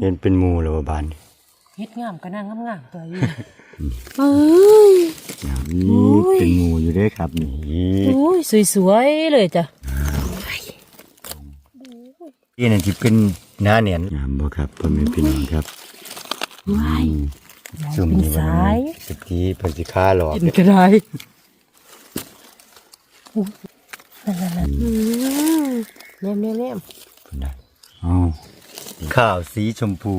เห็นเป็นหมูแล้วว่าบานนี่เฮ็ดงามก็นั่งงามๆตัวอยู่เอ้ยอย่างนี้โอ้ยเป็นหมูอยู่เด้ครับนี่โอ้ยสวยๆเลยจ้ะที่นั่นที่เป็นหน้าเนียนงามบ่ครับพ่อแม่พี่น้องครับว้ายซุ่มเป็นนี่มันสายสิบทีเพิ่นสิฆ่าหลอกกินก็ได้นั่นๆๆอืมแนมๆเพิ่นน่ะเอ้า ข้าวสีชมพู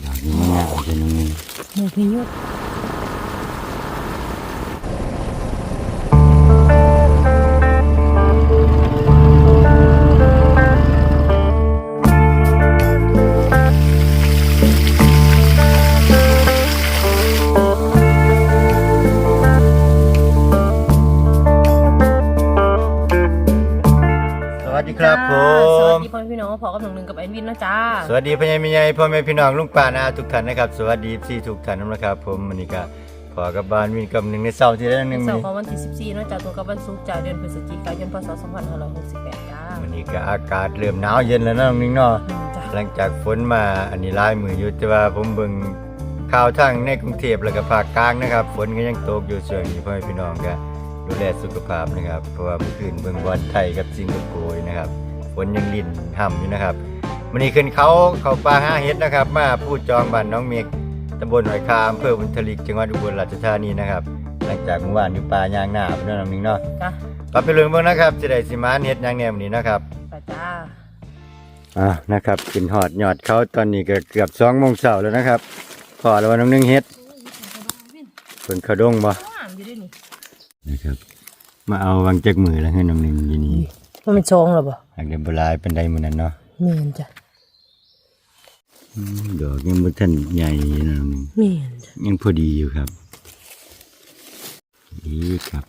อย่างนี้งามจังนึงๆหมูพิยุ สวัสดีพ่อใหญ่แม่ใหญ่พ่อแม่พี่น้องลุงป้านาทุกท่านนะครับ สวัสดีพี่ทุกท่านนะครับผมวันนี้ก็พอกับบ้านวินกับหนึ่งในเสาร์ที่ได้หนึ่งเสานี้ร์ของวันที่14เนอะจากตรงกับวันศุกร์จากเดือนพฤศจิกายนพศ2568จ้าวันนี้ก็อากาศเริ่มหนาวเย็นแล้วนะน้องนิ่งเนาะอืมจ้าหลังจากฝนมาอันนี้หลายมืออยู่แต่ว่าผมเบิ่งข่าวทางในกรุงเทพแล้วก็ภาคกลางนะครับฝนก็ยังตกอยู่ช่วงนี้พ่อแม่พี่น้องก็ดูแลสุขภาพนะครับ เพราะว่าเมื่อคืนเบิ่งบอลไทยกับสิงคโปร์อยู่นะครับฝนยังลิ่นห่ำอยู่นะครับ วันนี้ขึ้นเขาเขาปลาห้าเฮ็ดนะครับ มาพูดจองบ้านน้องเมฆตำบลหอยคาอำเภอบุญทลิกจังหวัดอุบลราชธานีนะครับ หลังจากเมื่อวานอยู่ป่ายางนาพี่น้องนิ่งเนาะจ้าก็ไปเรื่องเบิ่งนะครับจะได้สิมาเฮ็ดหยังแนวนี้นะครับไปจ้าอ่านะครับกินหอดยอดเขาตอนนี้ก็เกือบสองโมงเช้าแล้วนะครับพอแล้ววันน้องนึงเฮ็ดเป็นขาวดงบ่งามอยู่ด้วยนี่นะครับ มาเอาวางจากมือแล้วให้น้องนึงอยู่นี่มันเป็นชองหรอบ่หากได้บหลายเป็นใดมื้อนั้นเนาะ เมียนจ้ะอืม ดอกยังบ่ทันใหญ่นะน้องนึงเมียนจ้ะยังพอดีอยู่ครับนี่ครับ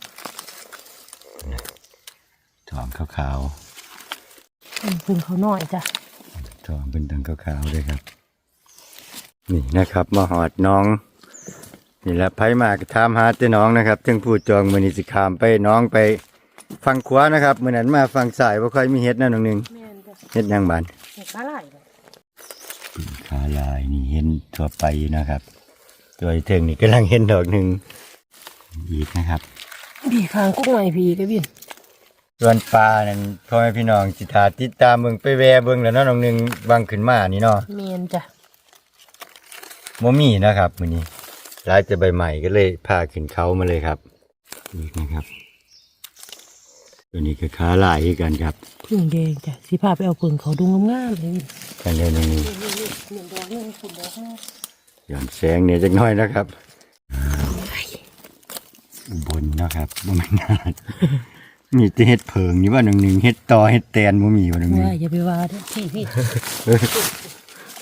ทองขาวมันพึ่งเขาหน่อยจ้ะๆทองเป็นตังขาวๆด้วยครับ นี่นะครับมาหอดน้อง นี่แหละไผมากระทามหาแต่น้องนะครับจึงพูดจองมือนิสิขามไปน้องไปฟังขวานะครับมือนั้นมาฟังสายว่าค่อยมีเฮ็ดนะน้องหนึ่งเมียนจ้ะเฮ็ดหยังบาน เห็ดปลาไหลเลย ขาลายนี่ เห็นทั่วไปนะครับ ตัวไอ้เทิงนี่กำลังเห็นดอกหนึ่งอีกนะครับพี่ข้างกุ้งใหม่พี่ก็บินส่วนปลานั่นพ่อแม่พี่น้องจิตาติดตามเบิ่งไปแวะเบิ่งแล้วเนาะน้องหนึ่งวางขึ้นมานี่เนาะเมียนจ้ะบ่มีนะครับมื้อนี้หลายจะใบใหม่ก็เลยพาขึ้นเขามาเลยครับอีกนะครับ ตัวนี้ก็ขาลายคือกันครับพึ่งแดงจ้ะสิพาไปเอาพึ่งเขาดูงามๆเลยบินกันเดินตรงนี้นี่ๆเหมือนดอกนึงคุณดอกนึงย้อนแสงเนี่ยจักหน้อยนะครับอุบลนะครับบ่แม่นนาดมีแต่เฮ็ดเพิงนี่ว่าหนึ่งหนึ่งเฮ็ดตอเฮ็ดแตนบ่มีว่าหนึ่งหนึ่งว่าอย่าไปว่าเด้อพี่พี่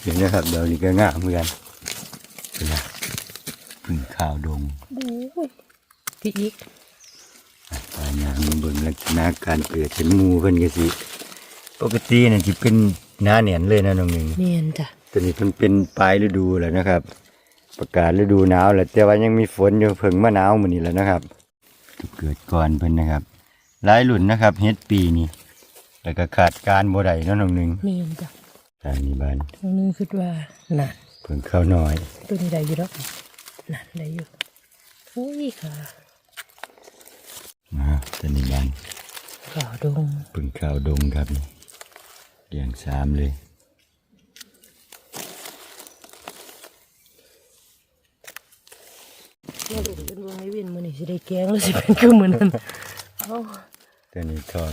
เดี๋ยวนะครับเดี๋ยวนี้ก็งามเหมือนกันเป็นไงพึ่งข้าวดงบู๊ยพี่อีก ปลาย่างมาเบิ่งลักษณะการเกิดเป็นหมูเพิ่นก็สิปกตินั่นสิเป็นหน้าแหนนเลยนะน้องหนึ่งเมียนจ้ะตอนนี้เพิ่นเป็นปลายฤดูแล้วนะครับ ประกาศฤดูหนาวแล้วแต่ว่ายังมีฝนอยู่เพิ่งมาหนาวมื้อนี้แล้วนะครับถูกเกิดก่อนเพิ่นนะครับหลายรุ่นนะครับเฮ็ดปีนี้แล้วก็ขาดการบ่ได้เนาะน้องหนึ่งเมียนจ้ะทางนี้บ้านตรงนึงคิดว่าน่ะเพิ่งเข้าน้อย ตัวนี้ได้อยู่แล้วน่ะได้อยู่อุ้ยค่ะ นะตอนนี้บ้านขาวดงเพิ่งเข้าดงครับนี่เรียงสามเลยมาดูเป็นวงไอวินมือนี่สิได้แกงแล้วสิเป็นคือมือนั้นเอาตัวนี้ทอง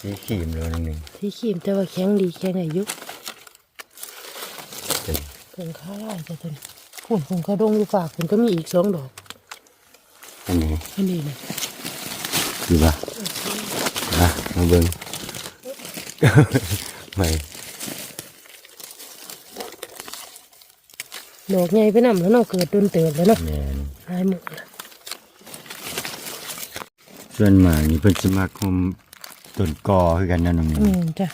สีขีมเลยนึงที่ขีมแต่ว่าแข็งดีแข็งอายุตัวนี้เพิ่งข้าวไร่จ้ะตัวนี้ผุ่นผงข้าวดงอยู่ฝากผุ่นก็มีอีกสองดอกอันนี้อันนี้นะ คือว่าอะมาเบิ่งไม่ดอกใหญ่ไปนำแล้วเนาะเกิดต้นเติบแล้วเนาะแมนหายหมดละส่วนมากนี่เพิ่นสมาคมต้นกอคือกันนะน้องนี่ อืมจ้ะ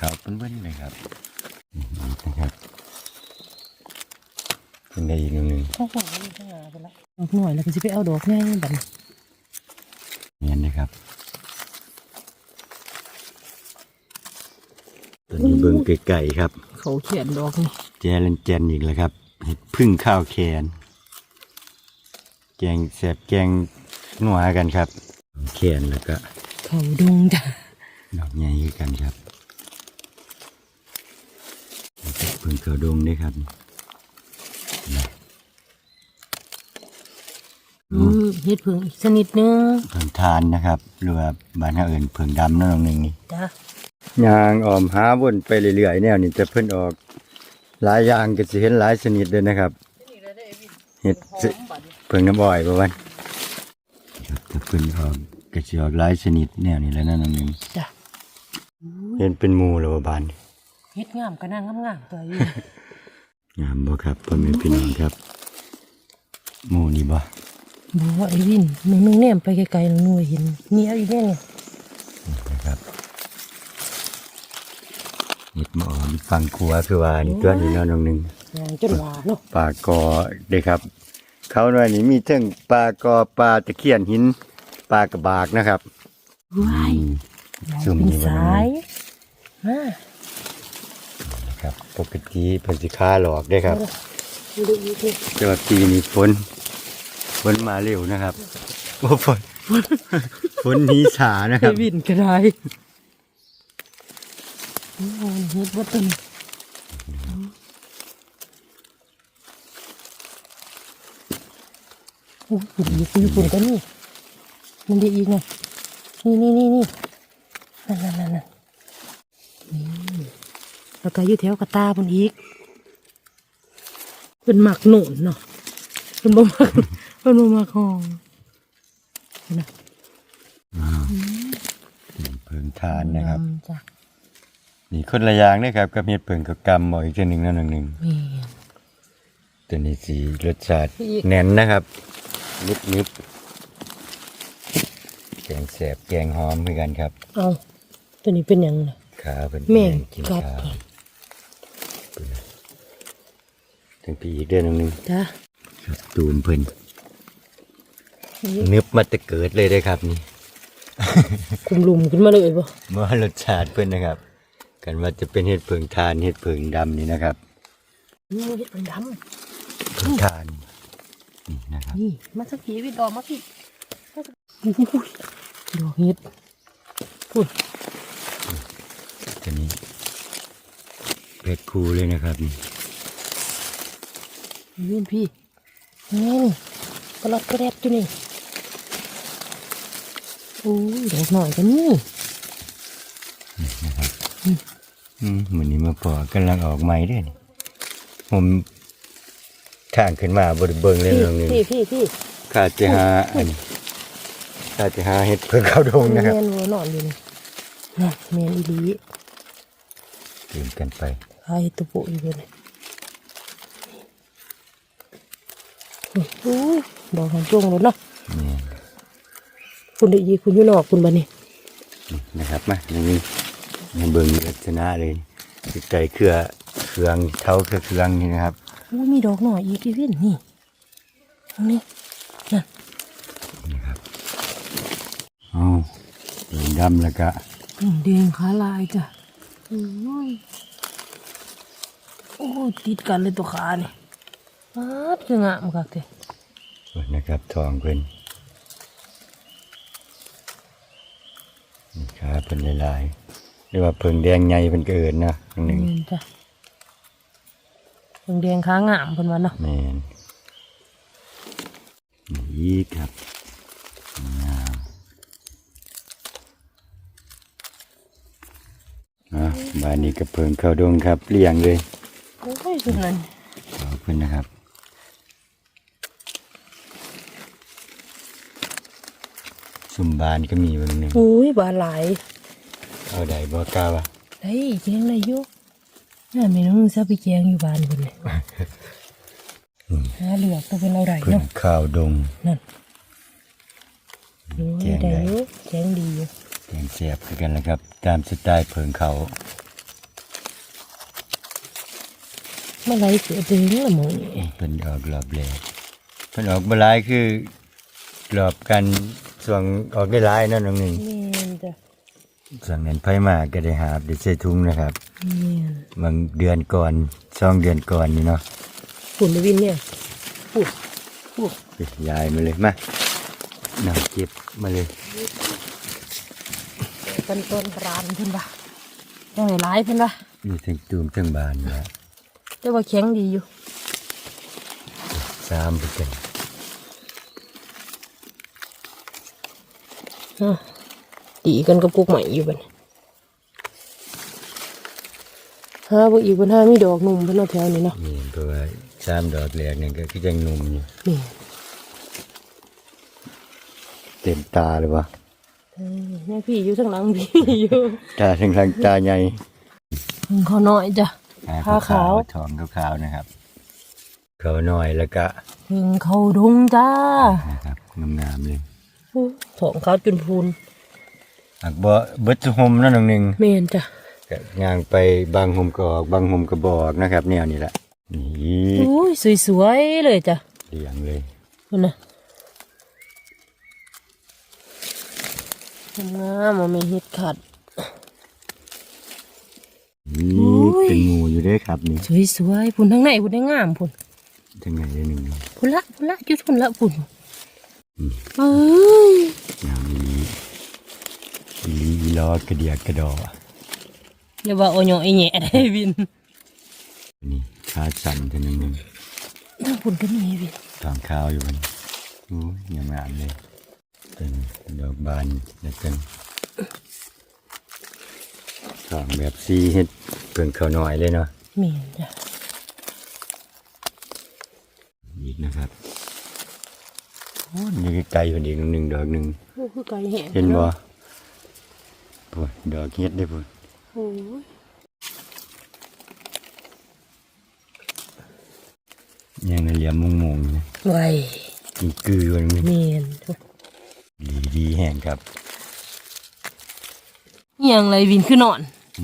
ขาวเปิ้นๆเลยครับนี่อีกนะครับเป็นได้อีกหนึ่งหนึ่งข้างหัวนี่ข้างหน้าไปละดอกหน่อยแล้วก็จะไปเอาดอกง่ายบัดนี้เนี่ยนะครับตอนนี้เบิ่งไก่ๆครับ เขาเขียนดอกนี่แจเลนแจนอีกแล้วครับเห็ดพึ่งข้าวแคนแกงแสบแกงหนัวกันครับแคนแล้วก็ เขาดงจ้ะดอกใหญ่คือกันครับ แล้วก็พึ่งข้าวดงด้วยครับนะอืมเฮ็ดเพิ่งอีกสักนิดนึงเพิ่งทานนะครับหรือว่าบ้านเขาเอื่นเพิ่งดำนั่นองหนึ่งนี่จ้ะยางออมหาวนไปเรื่อยๆแนวนี้จะเพิ่นออกหลายอย่างก็สิเห็นหลายชนิดเลยนะครับเห็ดสิเพิ่งน้ำอ้อยประวันครับถ้าเพิ่นออกก็สิออกหลายชนิดแนวนี้แหล้วนั่นองหนึ่งจ้ะเห็นเป็นหมูแล้วว่าบานนี่ เฮ็ดงามก็นั่งงามๆตัวอยู่งามบ่ครับพ่อแม่พี่น้องครับหมูนี่บ่บอกว่าไอ้วินมึงนึงแนมไปไกลๆหนูเห็นนี่เอาอีกแน่เนี่ยนะครับเห็ดหมอมฟังครัวคือว่านี่ตัวนี้เนาะน้องหนึงงานจนหวาเนาะปลากอเด้ครับ เขาหน่อยนี่มีเทั้งปลากอปลาตะเคียนหินปลากระบากนะครับว้ายซุ่มเป็นอยู่บนสานั้นยมานะ ครับปกติเพิ่นสิค้าหลอกได้ครับดูอีกนี่แต่ว่าปีนี้ฝนฝนมาเร็วนะครับโอ้ฝนฝนหนีสานะคไอ้รับ วินก็ได้โอ้ยเฮ็ดบ่ต้นโอ้ยฝุ่นอีกฝุ่นฝุ่นก็นี่มันดีอีกนะนี่นี่นี่นี่นั่นนั่นนั่นนั่นนี่ แล้วก็อยู่แถวกระตาบนอีกเป็นหมักหนุนเนาะเป็นบ่หมักเป็นบ่หมักห้องนะเพิ่งทานนะครับอืมจ้ะนี่คนละอย่างนะครับกับเห็ดเพิ่งกับกำหมออีกเทีหนึ่งนั่นหนึ่งแม่นตัวนี้สีรสชาติอีกแน่นนะครับนิบนิบแกงแสบแกงหอมเหมือนกันครับ เอาตัวนี้เป็นหยังน่ะ ขาเป็นแม่งกินกัดขาถึ งปีอีกเดือนหนึ่งจ้ะครับตูมเพิ่นนึบมาแตะเกิดเลยได้อครับนี่คุมลุมขึ้นมาเลยบ่เมื่อรสชาติเพิ่นนะครับ กันว่าจะเป็นเห็ดเผิงทานเห็ดเผิงดำนี่นะครับนี่เฮ็ดเป็นดเผิงทานนี่นะครับำนี่มาสักทีวิดออกมาพี่มาสักอุ้ยดอกเฮ็ดพูดตัวนี้เพชรคูเลยนะครับนี่ ยืนพี่นี่นี่กระลัดกระแดดอยู่นี่อุ้ยดอกหน่อยกันนี่อืมเหมือนนี้มาพอกำลังออกใหม่เด้วยนี่ผมทางขึ้นมาบริเบิงเลยพี่ตรงนี้พี่พี่พี่ข้าจะหาอันนี้ข้าจะหาเห็ดเพิ่งเข้าดงนะครับแมนวัวนอนอยู่นี่น่ะแมนอีหลีตื่นกันไปพายตุปุอีกเลย อุ้ยดอกหางจงเลยเนาะนี่คุณได้ยีคุณอยู่นอกคุณบ้านี่นะครับมาตรงนี้ให้เบิ่งลักษณะเลยติดใจเครือเครืองเท้าเครือเครืองนี่นะครับอุ้ยมีดอกหน่อยอีกอีวินนี่ตรงนี้นั่นอ๋อเหลืองดำแล้วก็อืมแดงขาลายจ้ะโอ้ยโอ้ยติดกันเลยตัวขาเนี่ย อาดคืองามคักเด้นะครับทองเพิ่นนี่ขาเพิ่นลายๆเรียกว่าเพิ่งแดงใหญ่เพิ่นก็เอินนะตรงหนึ่งนี่จ้ะแดงๆขางามเพิ่นว่าเนาะแมนนี่ครับงามอะบ้านนี้ก็เพิ่งเข้าดงครับเลี้ยงเลยโอ้ยสุดนั้นขอบคุณนะครับ สุมบานก็มีวันหนึ่งอุ้ยบาหลายเอาได้บอกกล้าวะได้แจงได้อยู่น่าม่น้องซะไปแจงอยู่บ้านเพิ่นเลยหาเหลือกตัวเป็นเอาได้เพิ่งเนาะข้าวดง นั่นโอ้แจยงได้ ได้อยู่แจงดีอยู่แกงเสียบคือกันนะครับ ตามสไตล์เพิงเขาเมื่อไรเกิดถึงละหมอนี่เป็นออกรอบแรกเพิ่นออกบ่หลายคือรอบกัน ส่วงออกได้หลายเนั่นน้องหนึงแม่นจ้ะส่วงนั้นไผมาก็ได้หาบได้ใส่ถุงนะครับแม่นบางเดือนก่อนสองเดือนก่อนนี่เนาะฝุ่นในวินเนี่ยฝุ่นฝุ่นไปยายมาเลยมาน้ำเก็บมาเลยต้นต้นรานเพิ่นว่ายังไงร้ายเพิ่นว่ามีทั้งตูมทั้งบานนะแต่ว่าแข็งดีอยู่สามเปอร์เซ็นต์ อะดีกันกับกุกใหม่อยู่บัดนี้หาบ่อีกเพิ่นหามีดอกหนุ่มเพิ่นเอาแถวนี้เนาะนี่เพราะว่าสามดอกแรกนี่ก็คือยังหนุ่มอยู่นี่เต็มตาเลยวะเออเนี่ยพี่อยู่ข้างหลังพี่อยู่ตาทั้งทางตาใหญ่เพิ่นเขาน้อยจ้ะผ้าขาวทองขาวๆนะครับ เขาหน่อยแล้วก็เพิ่งเขาดงจ้านะครับงามๆเลย ถองเขาจุนพูนอักบ่เบิดหมนั่นองหนึ่งเมนจ้ะก็ย่างไปบางหมก็ออกบางหมก็บอกนะครับแนวนี้แหละนี่อุ้ยสวยๆเลยจ้ะเลี้ยงเลยมันนะงามมันไม่เฮ็ดขัดนี่เป็นงูอยู่ด้วยครับนี่สวยๆพุ่นทั้งในพุ่นได้งามพุ่นจังไงได้หนึ่งพุ่นละพุ่นละจุดพุ่นละพุ่น เอ้ยงามนี้อีหลีอีล้อกระเดียกกระดอเรียกว่าโอโยไอแหน่ได้วินนี่ขาสั่นเท่านึงนึงทั้งพุ่นก็มีวินทางข้าวอยู่มันโอ้ยงามงามๆเลยเป็นดอกบานแล้วเป็นทองแบบซีเฮ็ดเพิ่งเข้าหน่อยเลยเนาะเมนจ้ะอีกนะครับโอ้ยอยู่ไกลๆคนอีกหนึ่งดอกหนึ่งโอ้คือไก่แห้งเห็นบ่พุ่นดอกเฮ็ดได้พุ่นโอ้ยยังเหลี่ยมมุงๆนะไวมีกือมันมีเมนดีดีแห้งครับอหย่างไรวินคือนอน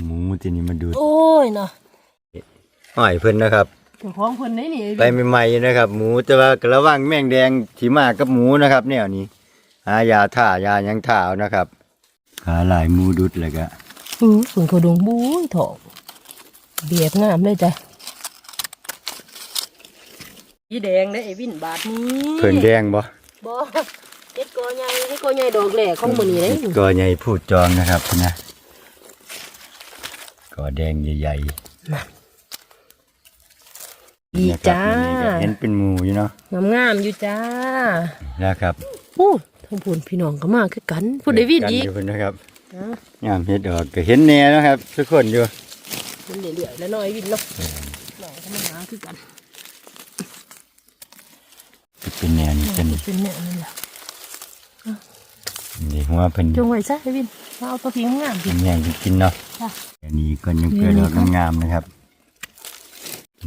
หมูที่นี่มาดูดโอ้ยเนาะห้อยเพิ่นนะครับ เจ้าของเพิ่นได้นี่ไปใหม่ๆนะครับ หมูแต่ว่าก็ระวังแมงแดงที่มากับหมูนะครับ แนวนี้หายาท่ายาหยังท่าเอานะครับขาลายหมูดุดเลยก็อือฝุ่นเขาดงบุ้ยถอกเบียดงามเลยจ้ะสีแดงได้ไอ้วินบาทนี้เพิ่นแดงบ่บ่เฮ็ดกอใหญ่เฮ็ดกอใหญ่ดอกแหลกของมื้อนี้เด้ก็ใหญ่พูดจองนะครับนะก็แดงใหญ่ๆ ดีนะครับจ้านี่ก็เห็นเป็นหมูอยู่เนาะงามๆอยู่จ้านะครับอู้ทั้งพูนพี่น้องก็มาคือกันพูดได้วินอีกยู่เพิ่นนะครับอะงามเฮ็ดออกก็เห็นแน่นะครับทุกคนอยู่มันเรื่อยๆแล้วน้อยวินเนาะน้องก็มาหาคือกันจะเป็นแนวนี้จะนี่เป็นเนี่ยนั่นแหละนี่หัวเพิ่นจงไว้ซะไอ้วินมาเอาตัวพี่งามๆเป็พี่นแนวกินเนาะจ้ะอันนี้ก็ยังเกิดดอกงามๆนะครับ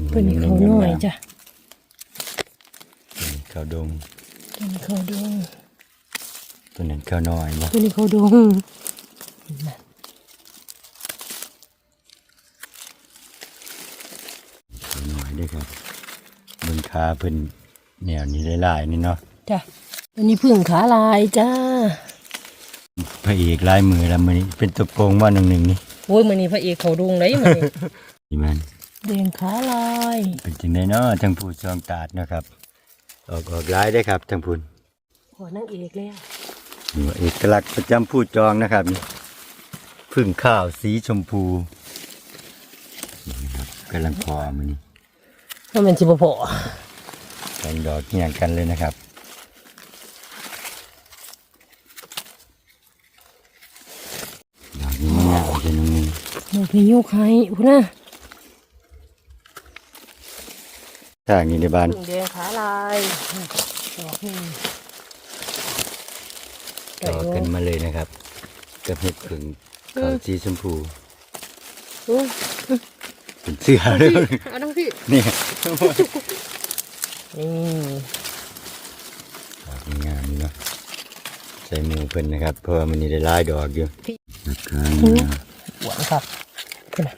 เพิ่นนี่เขาน้อยจ้ะนี่ข้าวดงตัวนี้เขาดงตัวนั้นข้าวน้อยบ่ตัวนี้เขาดงข้าวน้อยเด้วยครับเบิ่งขาเพิ่นแนวนี้หลายๆนี่เนาะจ้ะตัวนี้พึ่งขาลายจ้าพระเอกลายมือแล้วมื้อนี้เป็นตัวโกงว่าหนึ่งหนึ่งนี่โอ้ยมื้อนี้พระเอกเขาดงไหนมื้อนี้นี่มัน แดงขาลายเป็นจังไดเนาะทั้งผู้ช่องตาดนะครับ ออกออกลายได้อครับทั้งผู้ขอนางเอกแล้วนี่ว่าเอกลักษณ์ประจำผู้จองนะครับนี่พึ่งข้าวสีชมพูนี่นะครับกำลังพอมันนี่มันเป็นสิบ่พอแทงดอกเหี่ยงกันเลยนะครับดอกนี้มันงามจะนึงนึงดอกนี้ยกให้พุ่นน่ะ ถ้าอย่างนี้ในบ้านพึ่งแดงขาลายดอกนี้ต่อกันมาเลยนะครับ กับเห็ดผึ่งข้าวสีชมพูโอ้ยเป็นเสื้อเลยเอาดังพี่นี่นี่ดอกงามๆเนาะใส่หมูเพิ่นนะครับ เพราะว่ามันนี่ได้หลายดอกอยู่นะครับหวานครับพุ่นน่ะ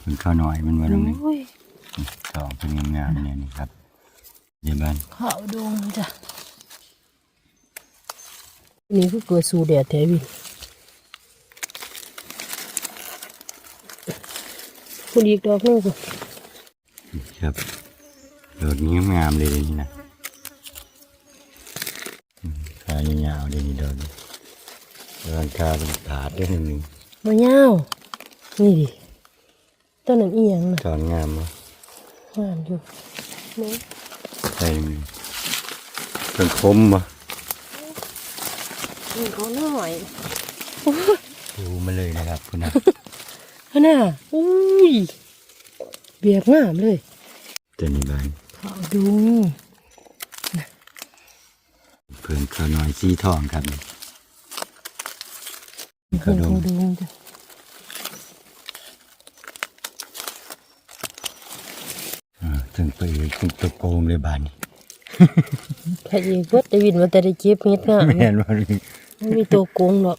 คนข้าวหน่อยมันว่าตรงนี้โอ้ยทองเป็นงามๆเนี่ยนี่ครับเดี๋ยวบ้านขาวดงจ้ะนี่ก็เกิดสู่แดดแท้วินคุณอีกดอกหนึงสิครับดอกนี้งามเลยเดี๋ยวนี่นะอืมขายาวๆเลยนี่ดอกนี้ราคาเป็นถาดได้หนึ่งมะยาวนี่ดิ ต้นนั้นอีหยังนะถอนงามเนาะงามอยู่นี่ใส่หนึ่งเป็นคมปะนี่เขาหน่อยดูมาเลยนะครับคุณนะฮะน่ะอุ้ยเบียบงามเลยตัวนี้บ้านขาวดงเพิ่งข้าวน้อยสีทองครับขาวดงจ้ะ อ่า ถึงไปอีกถึงตัวโกงเลยบ้านนี้ใครเองเบิดได้วินว่าแต่ได้เจ็บเม็ดงามแม่นว่าเลยไม่มีตัวโกงหรอก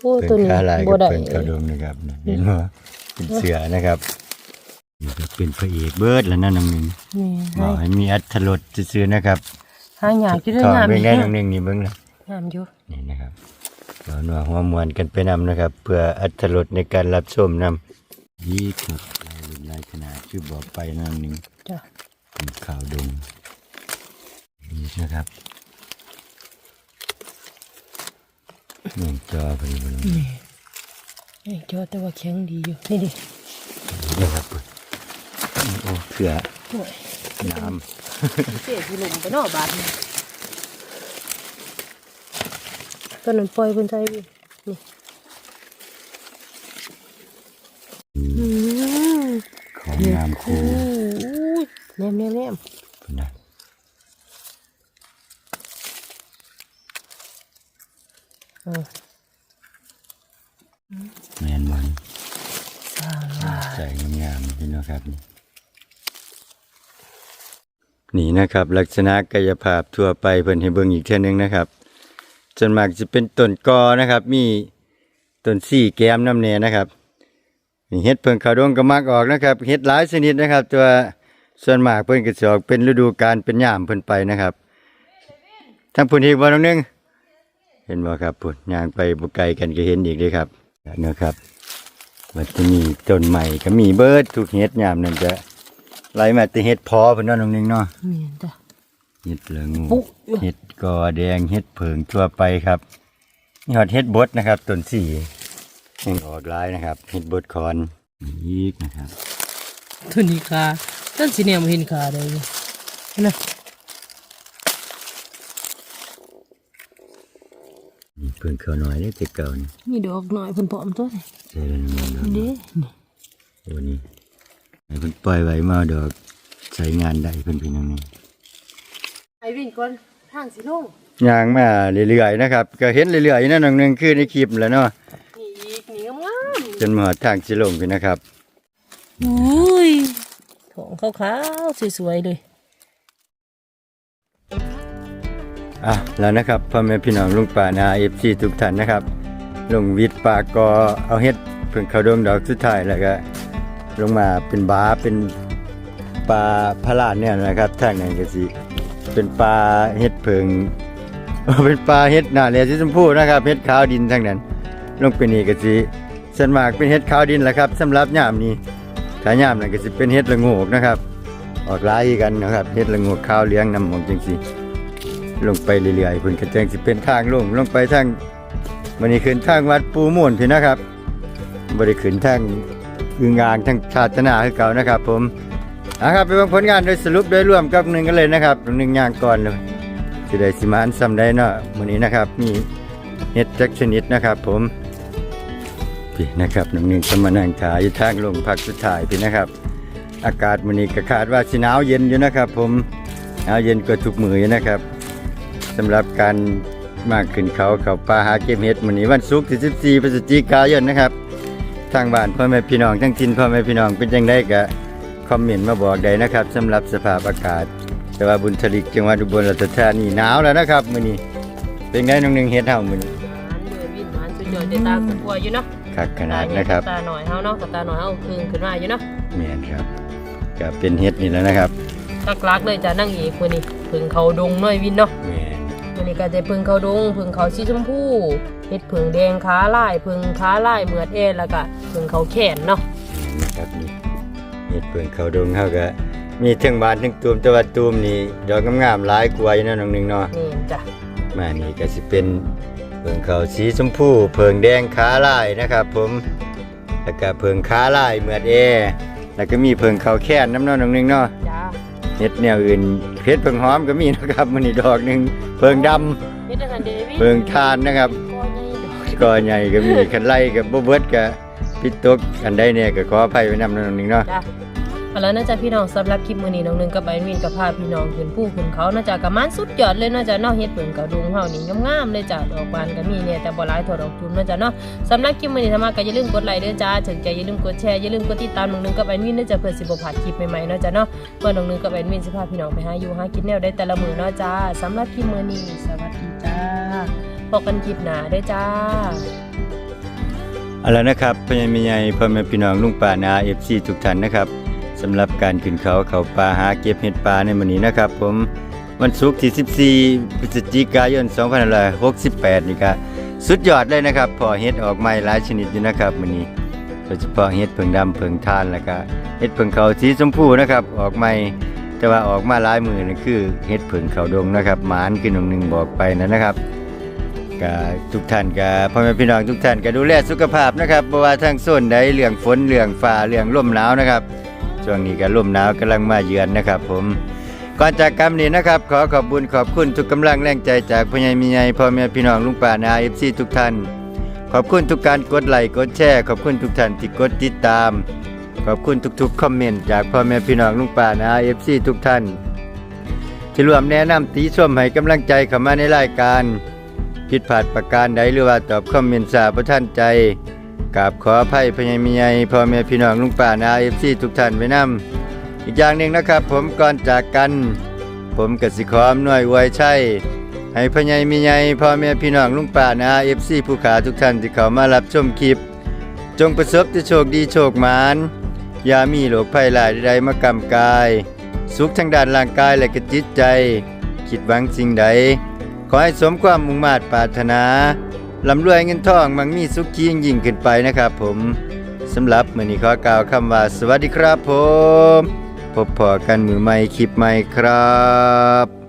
โอ้ตัวเพิ่งนี้ขาลายบ่กับได้เพิ่งข้าวดงนะครับเห็นว่าเป็นเสือนะครับนี่ก็เป็นพระเอกเบิร์ดแล้วนั่นน้องหนึ่งนี่บให้อกให้มีอัตรสซื่อๆนะครับหาหยาที่ได้ทองงามเป็นอีกได้นะน้องหนึ่งนี่เบิ้งละงามอยู่นี่นะครับตอนว่าหัวมวนกันไปนำนะครับ เพื่ออัตรสในการรับชมนำยี่ครับลายรุ่นลาย ขนาดชื่อบอกไปน้องหนึ่งจ้ะเป็นขาวดงนี่นะครับนี่จอพอดีพอดีนี่นี่จอแต่ว่าแข็งดีอยู่นี่ดินะครับโอ้เสือโอ้ยน้เสียที่ลมไปนอกบาทนี่ตอนนั้นปล่อยเพิ่นใจพี่นี่อืมำของงามคู อู้ยแนมแนมแนม นะ เออ แมนบอล สร้างว่า ใส่งามๆพี่น้องครับ นี่นะครับ ลักษณะกายภาพทั่วไปเพิ่นให้เบิ่งอีกเท่านึงนะครับจนมากจะเป็นต้นกอนะครับ มีต้นสี่แก้มน้ำเนนะครับนี่เฮ็ดเพิ่งขาวดงก็มักออกนะครับเฮ็ดหลายชนิดนะครับ ตัวส่วนมากเพิ่นก็สิออกเป็นฤดูกาลเป็นยามเพิ่นไปนะครับทั้งพุ่นอีกบ่น้องนึงเห็นบ่ครับพุ่นย่างไปบ่ไกลกันก็เห็นอีกเลยครับนะครับมันจะมีต้นใหม่ก็มีเบิร์ดทุกเฮ็ดยามนั่นจะ ไหลมาแต่เฮ็ดพอเพิ่นเนาะน้องหนึงเนาะเมียนจ้ะเห็ดเหลืองงูปุ๊เห็ดกอแดงเห็ดเผิงทั่วไปครับนี่หอดเห็ดบดนะครับต้นสี่ยังออกหลายนะครับเห็ดบดคอนอีกนะครับตัวนี้ค่ะต้นสีแนมเห็นขาได้เลยเห็นไหมนี่เพิ่งเข้าหน่อยนี่แต่เก่านี่มีดอกหน่อยเพิ่นพร้อมตัวนี่ใช่แล้วนี่ดอกเด้นี่ตัวนี้ให้ เพิ่นปล่อยไว้มาเอาดอกใช้งานได้เพิ่นเป็นอย่างนี้ไอ้วิ่งก่อนทางสิลงย่างมาเรื่อยๆนะครับ ก็เห็นเรื่อยๆนั่นหนึงคือในคลิปแหล้วเนาะนี่อีกนี่งามจนมาหอดทางสิลงพี่นะครับๆอุ้ยของขาวๆสวยๆเลย อะแล้วนะครับพ่อแม่พี่น้องลุงป่านาเอฟซีทุกท่านนะครับ ลงวิทย์ปากก็เอาเฮ็ดเพิ่งเข้าดวงดอกสุดท้ายแล้วก็ ลงมาเป็นบาเป็นปลาพระลาดเนี่ยนะครับทางนั้นก็สิเป็นปลาเฮ็ดเพิงเป็นปลาเฮ็ดหน้าแลสีชมพูนะครับเฮ็ดขาวดินทางนั้น ลงไปนี่ก็สิส่วนมากเป็นเฮ็ดขาวดินแหละครับสำหรับยามนี้ถ้ายามนั้นก็สิเป็นเฮ็ดละโงกนะครับ ออกลายกันนะครับเฮ็ดละโงกขาวเลี้ยงนำหมองจังซี่ลงไปเรื่อยๆเพิ่นก็จังสิเป็นทางลงลงไปทางมันนี้ขึ้นทางวัดปูม่วนพี่นะครับบ่ได้ขึ้นทาง อึงอ่างทางชาตนาคือเก่านะครับ ผมอะครับไปเบิ่งผลงานโดยสรุปโดยรวมกับหนึ่งกันเลยนะครับหนึ่งอย่างก่อนเลยสิได้สิมาอันซ้ำได้เนาะมื้อนี้นะครับมีเฮ็ดจักชนิดนะครับ ผมพี่นะครับน้องหนึ่งสมานั่งขายอยู่ทางลงพักสุดท้ายพี่นะครับ อากาศมื้อนี้ก็คาดว่าสิหนาวเย็นอยู่นะครับ ผมหนาวเย็นกว่าทุกมืออยู่นะครับสำหรับการมากขึ้นเขาเขาปลาหาเก็บเห็ดมื้อนี้วันศุกร์ที่14พฤศจิกายนนะครับ ทางบ้านพ่อแม่พี่น้องทั้งทินพ่อแม่พี่น้องเป็นจังไดก็คอมเมนต์มาบอกได้นะครับสำหรับสภาพอากาศ แต่ว่าบุญทลิกจังหวัดอุบลราชธานีหนาวแล้วนะครับมื้อนี้เป็นไงน้องหนึงเฮ็ดเฮามื้อนี้หมันเดือวินหมันสุดยอดแต่ตาก็กลัวอยู่เนาะคักขนาดนะครับตาหน่อยเฮาเนาะกับตาหน่อยเฮาคืนขึ้นมาอยู่เนาะแม่นครับก็เป็นเฮ็ดนี่แหล้วนะครับลักๆเลยจ้ะนั่งเอกมื้อนี้เพิ่งเขาดงน้อยวินเนาะแม่ นมื้อนี้ก็จะเพิ่งเขาดงเพิ่งเขาสีชมพูเฮ็ดเพิ่งแดงขาลายเพิ่งขาลายเหมือดเอแล้วก็เพิ่งเขาแขนเนาะนะครับนี่เฮ็ดเพิ่งเขาดงเฮาก็มีทั้งบานทั้งตูมแต่ว่าตูมนี่ดอกงามๆหลายกว่าอยู่เนาะน้องหนึงเนาะนี่จ้ะมานี่ก็สิเป็นเพิ่งเขาสีชมพูเพิ่งแดงขาลายนะครับ ผมแล้วก็เพิ่งขาลายเหมือดแอแล้วก็มีเพิ่งเขาแค้นน้ำเนาะน้องหนึงเนาะจ้า เฮ็ดแนวอื่นเพชรเพิ่งหอมก็มีนะครับมันนี่ดอกหนึ่งเพิ่งดำเฮ็ดจังซั่นเดวิเพิ่งทานนะครับก็ใหญ่ดอกก็ใหญ่ก็มีคันไล่กับบ่เบิดก็พิดตกอันใดเนี่ยก็ขออภัยไว้นำหนึงเนาะ จ้ะ เอาล้วน่าจะพี่น้องสำหรับคลิปมือนี้น้องหนึงกับไอวินกับพาพี่น้องขึ้นผู้ขึ้นเขาน่าจะกะมันสุดยอดเลยน่าจะนาะเฮ็ดเพิ่งกับดงเฮานี่งามๆเลยจ้ะดอกบานก็มีเนี่ยแต่บ่หลายเท่าดอกจุ่มน่าจะเนาะสำหรับคลิปมือนี้ถ้ามาก็อย่าลืมกดไลค์เด้อจ้าถึงใจอย่าลืมกดแชร์อย่าลืมกดติดตามน้องหนึงกับไอวินเด้อจ้ะเพื่อสิบ่พลาดคลิปใหม่ๆเนาจ้ะเนาะเพื่อน้องนึงกับไอวินสิพาพี่น้องไปหาอยู่หากินแนวได้แต่ละมือเนาจ้าสำหรับคลิปมือนี้สวัสดีจ้าพบกันคลิปหน้าเด้จ้าเอาละนะครับพญ่แม่ใหญ่พ่อแม่พี่น้องลุงป้านา FC ทุกท่านนะครับ สำหรับการขึ้นเขาเขาป่าหาเก็บเห็ดป่าในมื้อนี้นะครับ ผมวันศุกร์ที่ 14 พฤศจิกายน 2568 นี่ก็สุดยอดเลยนะครับพอเห็ดออกใหม่หลายชนิดอยู่นะครับมื้อนี้โดยเฉพาะเห็ดเผิงดำเผิงทานแล้วก็เห็ดเผิงเขาสีชมพูนะครับ ออกใหม่แต่ว่าออกมาหลายมือนี่คือเห็ดเผิงเขาดงนะครับหมานคือหนึ่งหนึ่งบอกไปนะนะครับก็ทุกท่านก็พ่อแม่พี่น้องทุกท่านก็ดูแลสุขภาพนะครับบ่ว่าทางโซนใดเรื่องฝนเรื่องฟ้าเรื่องลมหนาวนะครับ ช่วงนี้ก็ลมหนาวกำลังมาเยือนนะครับ ผมก่อนจากกรรมนี้นะครับ ขอขอบคุญขอบคุณทุกกำลังแรงใจจากพ่อใหญ่มีใหญ่พ่อแม่พี่น้องลุงป้านา FC ทุกท่าน ขอบคุณทุกการกดไลค์กดแชร์ขอบคุณทุกท่านที่กดติดตาม ขอบคุณทุกๆคอมเมนต์จากพ่อแม่พี่น้องลุงป้านา FC ทุกท่าน ที่รวมแนะนำตีส้มให้กำลังใจเข้ามาในรายการผิดพลาดประการใดหรือว่าตอบคอมเมนต์สาประท่านใจ กราบขออภัยพญามีใหญ่พ่อแม่พี่น้องลุงป่านาเอฟซีทุกท่านไว้นำอีกอย่างหนึ่งนะครับ ผมก่อนจากกัน ผมกสิขออำนวยอวยชัยให้พญามีใหญ่พ่อแม่พี่น้องลุงป่านาเอฟซีผู้ขาทุกท่านที่เข้ามารับชมคลิป จงประสบแต่โชคดีโชคหมานอย่ามีโรคภัยหลายใดมากำกาย สุขทางด้านร่างกายและกจิตใจ คิดหวังสิ่งใด ขอให้สมความมุ่งมา่ปรารถนา ลำรวยเงินทองมังมีสุขยิ่งยิ่งขึ้นไปนะครับผมสำหรับมือนี้ขอกล่าวคำว่า สวัสดีครับผม พบพอกันมือใหม่คลิปใหม่ครับ